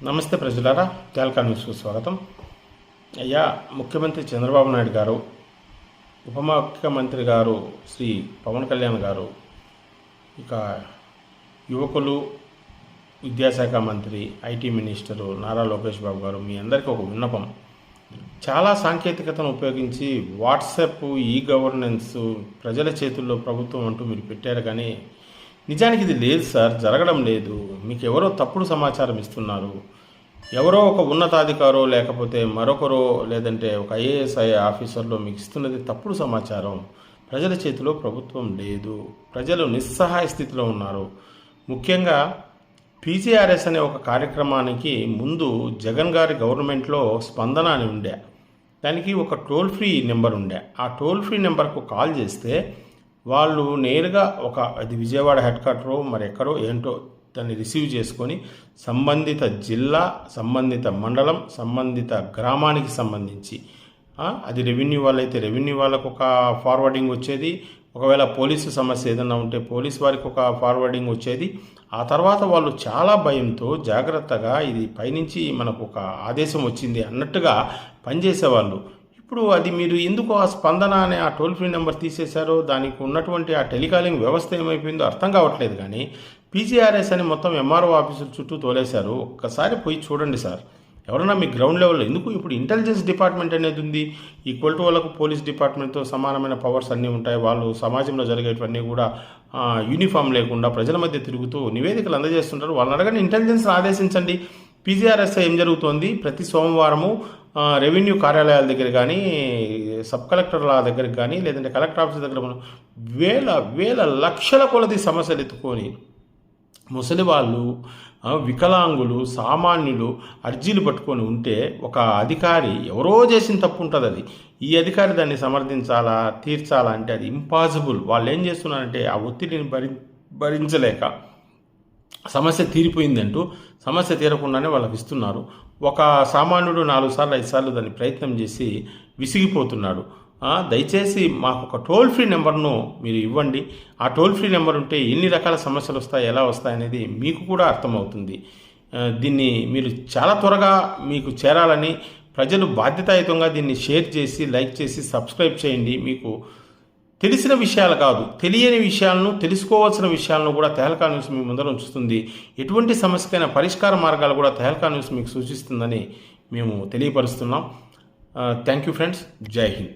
నమస్తే ప్రజలారా తేల్కా న్యూస్కు స్వాగతం. అయ్యా ముఖ్యమంత్రి చంద్రబాబు నాయుడు గారు ఉప ముఖ్యమంత్రి గారు శ్రీ పవన్ కళ్యాణ్ గారు ఇక యువకులు విద్యాశాఖ మంత్రి ఐటీ మినిస్టరు నారా లోకేష్ బాబు గారు మీ అందరికీ ఒక విన్నపం. చాలా సాంకేతికతను ఉపయోగించి వాట్సాప్ ఈ గవర్నెన్స్ ప్రజల చేతుల్లో ప్రభుత్వం అంటూ మీరు పెట్టారు కానీ నిజానికి ఇది లేదు సార్ జరగడం లేదు. మీకు ఎవరో తప్పుడు సమాచారం ఇస్తున్నారు. ఎవరో ఒక ఉన్నతాధికారో లేకపోతే మరొకరో లేదంటే ఒక ఐఏఎస్ ఆఫీసర్లో మీకు ఇస్తున్నది తప్పుడు సమాచారం. ప్రజల చేతిలో ప్రభుత్వం లేదు. ప్రజలు నిస్సహాయ స్థితిలో ఉన్నారు. ముఖ్యంగా పీజీఆర్ఎస్ అనే ఒక కార్యక్రమానికి ముందు జగన్ గారి గవర్నమెంట్లో స్పందన అని ఉండే. దానికి ఒక టోల్ ఫ్రీ నెంబర్ ఉండే. ఆ టోల్ ఫ్రీ నెంబర్కు కాల్ చేస్తే వాళ్ళు నేరుగా ఒక అది విజయవాడ హెడ్ క్వార్టరో మరి ఎక్కడో ఏంటో దాన్ని రిసీవ్ చేసుకొని సంబంధిత జిల్లా సంబంధిత మండలం సంబంధిత గ్రామానికి సంబంధించి అది రెవెన్యూ వాళ్ళైతే రెవెన్యూ వాళ్ళకు ఒక ఫార్వర్డింగ్ వచ్చేది. ఒకవేళ పోలీసు సమస్య ఏదైనా ఉంటే పోలీస్ వారికి ఒక ఫార్వర్డింగ్ వచ్చేది. ఆ తర్వాత వాళ్ళు చాలా భయంతో జాగ్రత్తగా ఇది పైనుంచి మనకు ఒక ఆదేశం వచ్చింది అన్నట్టుగా పనిచేసేవాళ్ళు. ఇప్పుడు అది మీరు ఎందుకు ఆ స్పందన అనే ఆ టోల్ ఫ్రీ నెంబర్ తీసేశారో దానికి ఉన్నటువంటి ఆ టెలికాలింగ్ వ్యవస్థ ఏమైపోయిందో అర్థం కావట్లేదు కానీ పీజీఆర్ఎస్ అని మొత్తం ఎంఆర్ఓ ఆఫీసుల చుట్టూ తోలేశారు. ఒక్కసారి పోయి చూడండి సార్. ఎవరన్నా మీ గ్రౌండ్ లెవెల్లో ఎందుకు ఇప్పుడు ఇంటెలిజెన్స్ డిపార్ట్మెంట్ అనేది ఉంది? ఈక్వల్ టు వాళ్ళకు పోలీస్ డిపార్ట్మెంట్తో సమానమైన పవర్స్ అన్నీ ఉంటాయి. వాళ్ళు సమాజంలో జరిగేటివన్నీ కూడా యూనిఫామ్ లేకుండా ప్రజల మధ్య తిరుగుతూ నివేదికలు అందజేస్తుంటారు. వాళ్ళని అడగండి ఇంటెలిజెన్స్ ఆదేశించండి. పీజీఆర్ఎస్ ఏం జరుగుతోంది? ప్రతి సోమవారము రెవెన్యూ కార్యాలయాల దగ్గర కానీ సబ్ కలెక్టర్ల దగ్గరికి కానీ లేదంటే కలెక్టర్ ఆఫీస్ దగ్గర మనం వేల వేల లక్షల కొలది సమస్యలు ఎత్తుకొని ముసలి వాళ్ళు వికలాంగులు సామాన్యులు అర్జీలు పట్టుకొని ఉంటే ఒక అధికారి ఎవరో చేసిన తప్పు ఉంటుంది అది. ఈ అధికారి దాన్ని సమర్థించాలా తీర్చాలా అంటే అది ఇంపాసిబుల్ వాళ్ళు ఏం చేస్తున్నారంటే ఆ ఒత్తిడిని భరి భరించలేక సమస్య తీరిపోయిందంటూ సమస్య తీరకుండానే వాళ్ళకి ఇస్తున్నారు ఒక సామాన్యుడు నాలుగు సార్లు ఐదు సార్లు దాన్ని ప్రయత్నం చేసి విసిగిపోతున్నాడు. దయచేసి మాకు ఒక టోల్ ఫ్రీ నెంబర్ను మీరు ఇవ్వండి. ఆ టోల్ ఫ్రీ నెంబర్ ఉంటే ఎన్ని రకాల సమస్యలు వస్తాయి ఎలా వస్తాయి అనేది మీకు కూడా అర్థమవుతుంది. దీన్ని మీరు చాలా త్వరగా మీకు చేరాలని ప్రజలు బాధ్యతాయుతంగా దీన్ని షేర్ చేసి లైక్ చేసి సబ్స్క్రైబ్ చేయండి. మీకు తెలిసిన విషయాలు కాదు. తెలియని విషయాలను తెలుసుకోవాల్సిన విషయాలను కూడా తెహల్కా న్యూస్ మీ ముందర ఉంచుతుంది. ఎటువంటి సమస్యకైనా పరిష్కార మార్గాలు కూడా తెహల్కా న్యూస్ మీకు సూచిస్తుందని మేము తెలియపరుస్తున్నాం. Thank you friends. Jai Hind.